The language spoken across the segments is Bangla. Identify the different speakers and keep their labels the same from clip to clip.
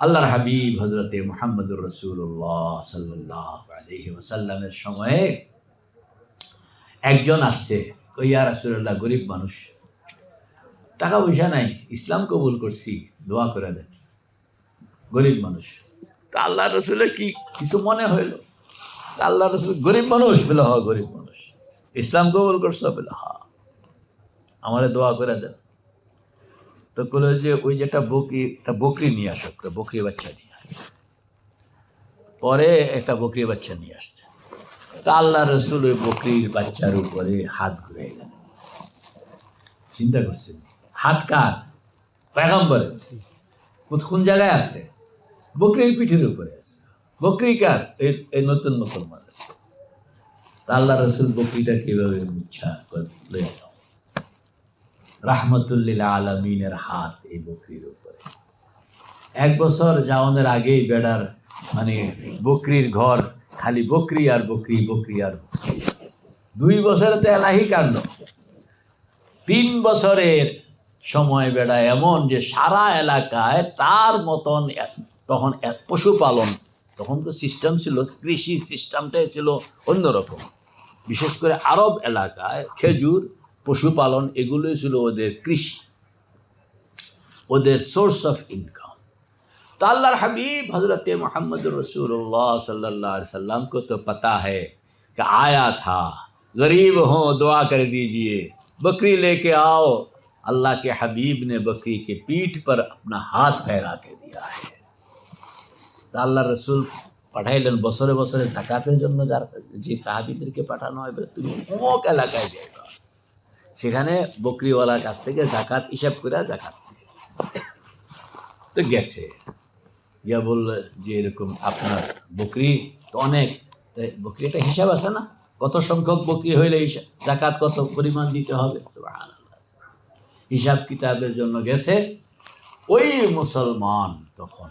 Speaker 1: আল্লাহর হাবিব হজরতে মোহাম্মদুর রসুল্লাহ সাল্লাহ আলহি সময়ে একজন আসছে কইয়া রাসুল্লাহ গরিব মানুষ টাকা পয়সা নাই, ইসলাম কবুল করছি, দোয়া করে দেন, গরিব মানুষ। তা আল্লাহ রসুলের কি কিছু মনে হইল? আল্লাহ রসুল, গরিব মানুষ? বলে হ গরিব মানুষ। ইসলাম কবুল করছ? বলে হা আমারে দোয়া করে দেন। তো বলল যে ওই যেটা বকরি, একটা বকরি নিয়ে আসো, একটা বকরি বাচ্চা নিয়ে আসো। পরে একটা বকরি বাচ্চা নিয়ে আসছে। তা আল্লাহ রসুল ওই বকরির বাচ্চার উপরে হাত ঘুরে গেলেন চিন্তা করছেন? হাত কার? পেগম্বরের কোন জায়গায় আছে? বকরির পিঠের উপরে আছে। বকরি কার? এই নতুন মুসলমান আছে। তা আল্লাহ রসুল বকরিটা কীভাবে মুচ্ছা করে লইয়া যাও রাহমতুল্লিল আলমিনের হাত এই বকরির উপরে। এক বছর যাওয়ানোর আগেই বেড়ার মানে বকরির ঘর, খালি বকরি আর বকরি বকরি আর। দুই বছরে তো এলাহি কাণ্ড। তিন বছরের সময় বেড়া এমন যে সারা এলাকায় তার মতন তখন এ- পশুপালন, তখন তো সিস্টেম ছিল, কৃষি সিস্টেমটাই ছিল অন্যরকম। বিশেষ করে আরব এলাকায় খেজুর পশুপালন এগুলোই ছিল ওদের কৃষি، ওদের সোর্স অফ ইনকাম تو اللہ حبیب حضرت محمد رسول اللہ صلی اللہ علیہ وسلم کو تو پتا ہے کہ آیا تھا غریب ہوں دعا کر دیجیے بکری لے کے آؤ اللہ کے حبیب نے بکری کے پیٹ پر اپنا ہاتھ پھیلا کے دیا ہے। তা আল্লাহ রসুল পাঠাইলেন বছরে বছরে জাকাতের জন্য যার যে সাহাবিদেরকে পাঠানো হয় তুমি অমুক এলাকায় যাইবা সেখানে বকরিওয়ালার কাছ থেকে জাকাত, হিসাব করে জাকাত তো গেছে। গিয়া বলল যে এরকম আপনার বকরি তো অনেক বকরি একটা হিসাব আছে না? কত সংখ্যক বকরি হইলে জাকাত কত পরিমাণ দিতে হবে। হিসাব কিতাবের জন্য গেছে। ওই মুসলমান তখন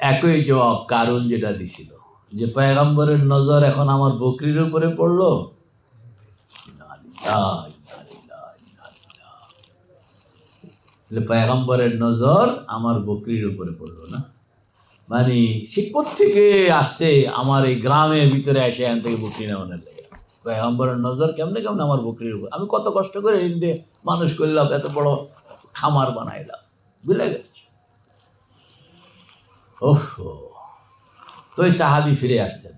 Speaker 1: একই জবাব, কারণ যেটা দিছিল, যে পয়গম্বরের নজর এখন আমার বকরির উপরে পড়ল পয়গম্বরের নজর আমার বকরির উপরে পড়ল না। মানে সে থেকে আসছে? আমার এই গ্রামের ভিতরে এসে এখান থেকে বকরি নেওয়ানোর লেগে। পয়গম্বরের নজর কেমনে কেমনে আমার বকরির উপর আমি কত কষ্ট করে ইন্ডে মানুষ করলাম, এত বড় খামার বানাইলাম। বুঝলে গেছে? ওহ। তো ওই সাহাবি ফিরে আসছেন।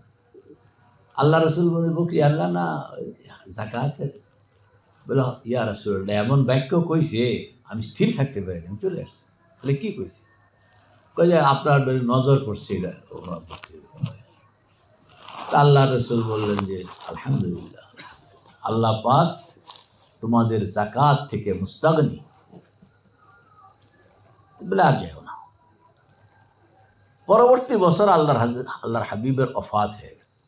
Speaker 1: আল্লাহ রসুল বলে, বকরি আল্লাহ না জাকাতের বলে, ইয়া রসুল এমন বাক্য কইছে, আমি স্থির থাকতে পারিনি, আমি চলে আসছি। বলে কী কইছে? কই যে, আপনার নজর করছে আল্লাহ রসুল বললেন যে, আলহামদুলিল্লাহ, আল্লাহ পাক তোমাদের জাকাত থেকে মুস্তাগনি। বলে, আর যাও না। পরবর্তী বছর আল্লাহর আল্লাহর হাবিবের অফাত হয়ে গেছে।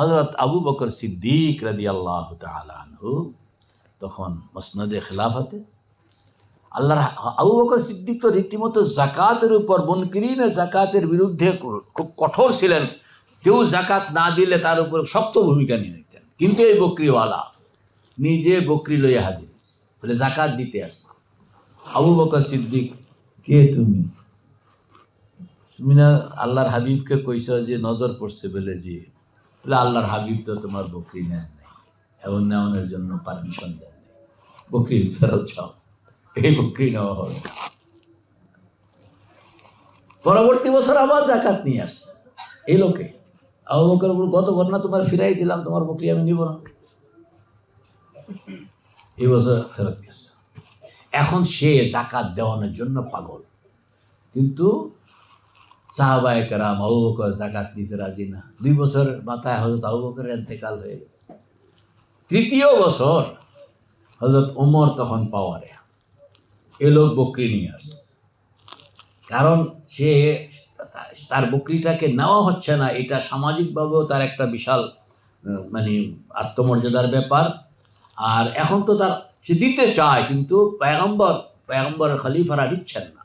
Speaker 1: হজরত আবু বকর সিদ্দিক রাদি আল্লাহ তালু তখন মসনদে খেলাফতে আল্লাহর আবু বকর সিদ্দিক তো রীতিমতো জাকাতের উপর বনকিরিনে জাকাতের বিরুদ্ধে খুব কঠোর ছিলেন। কেউ জাকাত না দিলে তার উপর শক্ত ভূমিকা নিয়ে নিতেন। কিন্তু এই বকরিওয়ালা নিজে বকরি লইয়া হাজির। বলে জাকাত দিতে আসছে। আবু বকর সিদ্দিক কে তুমি? তুমি না আল্লাহর হাবিবকে কইছ যে নজর পড়ছে বলে যে বলে আল্লাহর হাবিব তো তোমার বকরি নেন নাই, এমন নেওয়ানোর জন্য পারমিশন দেন নাই। বকরি ফেরত চাও এই বকরি নেওয়া হবে। পরবর্তী বছর আবার জাকাত নিয়ে আসছে এই লোকে, আবু বকর গত বন্যা তোমার ফিরাই দিলাম, তোমার বকরি আমি নিব না। এই বছর ফেরত এখন সে জাকাত দেওয়ানোর জন্য পাগল। কিন্তু সাহাবায় কারাম আবু বকর জাকাত নিতে রাজি না। দুই বছরের মাথায় হজরত আবু বকরের এন্তেকাল হয়ে গেছে। তৃতীয় বছর হজরত ওমর তখন পাওয়ারে। এ লোক বকরি নিয়ে আসছে। কারণ সে তার বকরিটাকে নেওয়া হচ্ছে না, এটা সামাজিকভাবেও তার একটা বিশাল মানে আত্মমর্যাদার ব্যাপার। আর এখন তো তার, সে দিতে চায়, কিন্তু পয়গম্বর পয়গম্বর খলিফারা দিচ্ছেন না।